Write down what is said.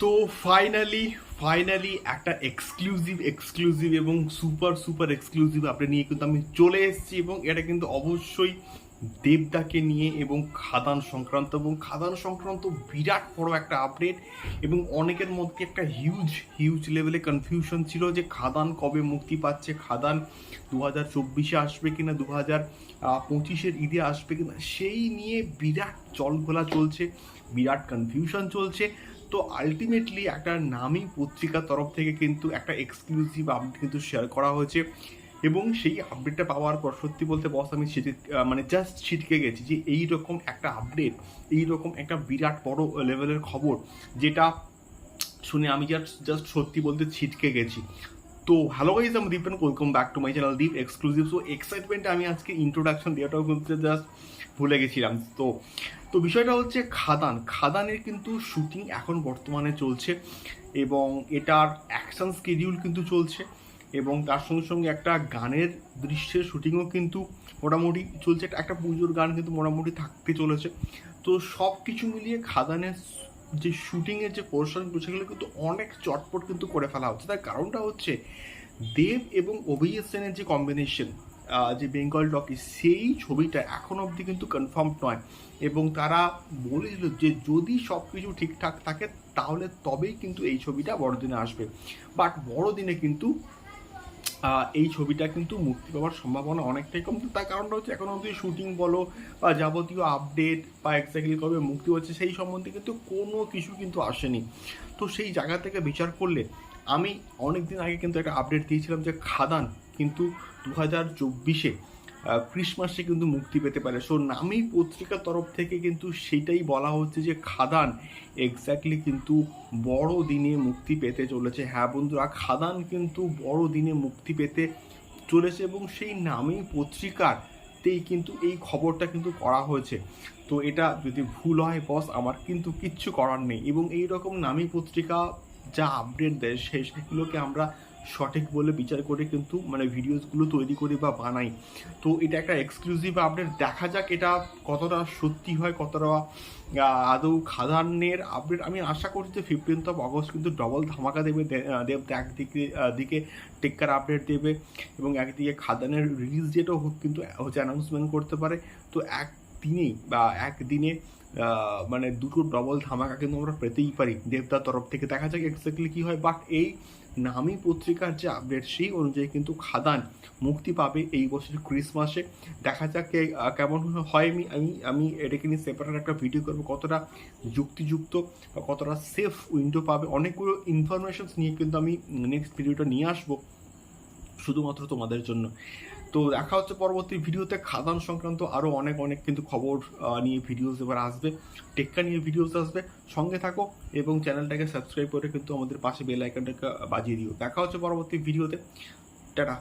তো finally finally একটা exclusive exclusive এবং সুপার সুপার এক্সক্লুসিভ আপনি নিয়ে কিন্তু আমি চলে এসেছি এবং এটা কিন্তু অবশ্যই দেবদাকে নিয়ে এবং খাদান সংক্রান্ত এবং খাদান সংক্রান্ত বিরাট বড় একটা আপডেট এবং অনেকের মধ্যে একটা হিউজ হিউজ লেভেলে কনফিউশন ছিল যে খাদান কবে মুক্তি পাচ্ছে, খাদান দু হাজার চব্বিশে আসবে কিনা দু হাজার পঁচিশের ঈদে আসবে কিনা, সেই নিয়ে বিরাট জলঘোলা চলছে, বিরাট কনফিউশন চলছে। তো আলটিমেটলি একটা নামী পত্রিকার তরফ থেকে কিন্তু একটা এক্সক্লুসিভ আপডেট কিন্তু শেয়ার করা হয়েছে। এবং সেই আপডেটটা পাওয়ার পর সত্যি বলতে বস আমি মানে জাস্ট ছিটকে গেছি যে এই রকম একটা আপডেট এই রকম একটা বিরাট বড় লেভেলের খবর, যেটা শুনে আমি জাস্ট জাস্ট সত্যি বলতে ছিটকে গেছি। তো হ্যালো গাইজ আমি Deep welcome back to my channel Deep exclusive so এক্সাইটমেন্টে আমি আজকে ইন্ট্রোডাকশন দেওয়াটাও কিন্তু জাস্ট ভুলে গেছিলাম। তো তো বিষয়টা হচ্ছে খাদান। খাদানের কিন্তু শুটিং এখন বর্তমানে চলছে এবং এটার অ্যাকশন স্কেডিউল কিন্তু চলছে এবং তার সঙ্গে সঙ্গে একটা গানের দৃশ্যের শুটিংও কিন্তু মোটামুটি চলছে। একটা পুজোর গান কিন্তু মোটামুটি থাকতে চলেছে। তো সব কিছু মিলিয়ে খাদানের যে শুটিংয়ের যে পোর্শনগুলো সেগুলো কিন্তু অনেক চটপট কিন্তু করে ফেলা হচ্ছে। তার কারণটা হচ্ছে দেব এবং অভিজিৎ সেনের যে কম্বিনেশন যে বেঙ্গল টকি সেই ছবিটা এখন অবধি কিন্তু কনফার্ম নয়। এবং তারা বলেছিল যে যদি সব কিছু ঠিকঠাক থাকে, তাহলে তবেই কিন্তু এই ছবিটা বড়দিনে আসবে। বাট বড়দিনে কিন্তু এই ছবিটা কিন্তু মুক্তি পাওয়ার সম্ভাবনা অনেকটাই কম। তার কারণটা হচ্ছে এখন অবধি শুটিং বলো বা যাবতীয় আপডেট বা এক্স্যাক্টলি কবে মুক্তি হচ্ছে সেই সম্বন্ধে কিন্তু কোনো কিছু কিন্তু আসেনি। তো সেই জায়গা থেকে বিচার করলে আমি অনেক দিন আগে কিন্তু একটা আপডেট দিয়েছিলাম যে খাদান কিন্তু দু হাজার চব্বিশে ক্রিসমাসে কিন্তু মুক্তি পেতে পারে। সো নামি পত্রিকার তরফ থেকে কিন্তু সেটাই বলা হচ্ছে যে, খাদান এক্স্যাক্টলি কিন্তু বড় দিনে মুক্তি পেতে চলেছে। হ্যাঁ বন্ধুরা, খাদান কিন্তু বড় দিনে মুক্তি পেতে চলেছে এবং সেই নামী পত্রিকারতেই কিন্তু এই খবরটা কিন্তু করা হয়েছে। তো এটা যদি ভুল হয় বস আমার কিন্তু কিচ্ছু করার নেই। এবং এই রকম নামী পত্রিকা যা আপডেট দেয় সেই সেগুলোকে আমরা সঠিক বলে বিচার করে কিন্তু মানে ভিডিওসগুলো তৈরি করি বা বানাই। তো এটা একটা এক্সক্লুসিভ আপডেট দেখা যাক এটা কতটা সত্যি হয়, কতটা আদৌ খাদানের আপডেট আমি আশা করছি যে ফিফটিন্থ অফ অগস্ট কিন্তু ডবল ধামাকা দেবে দেব একদিকে দিকে টেক্কার আপডেট দেবে এবং একদিকে খাদানের রিলিজ ডেটও কিন্তু হচ্ছে অ্যানাউন্সমেন্ট করতে পারে। তো এক দিনেই বা একদিনে মানে দুটো ডবল ধামাকা কিন্তু আমরা পেতেই পারি। দেবদার তরফ থেকে দেখা যাক এক্স্যাক্টলি কী হয়। বাট এই নামী পত্রিকার যে আপডেট সেই অনুযায়ী কিন্তু খাদান মুক্তি পাবে এই বছর ক্রিসমাসে দেখা যাক কেমন হয়। আমি আমি আমি এটাকে নিয়ে সেপারেট একটা ভিডিও করব। কতটা যুক্তিযুক্ত বা কতটা সেফ উইন্ডো পাবে। অনেকগুলো ইনফরমেশনস নিয়ে কিন্তু আমি নেক্সট ভিডিওটা নিয়ে আসব। শুধুমাত্র তোমাদের জন্য। তো দেখা হচ্ছে পরবর্তী ভিডিওতে। খাদান সংক্রান্ত আরও অনেক অনেক কিন্তু খবর নিয়ে ভিডিওস এবার আসবে। টেক্কা নিয়ে ভিডিওস আসবে। সঙ্গে থাকো এবং চ্যানেলটাকে সাবস্ক্রাইব করে কিন্তু আমাদের পাশে বেল আইকনটাকে বাজিয়ে দিও। দেখা হচ্ছে পরবর্তী ভিডিওতে টাটা।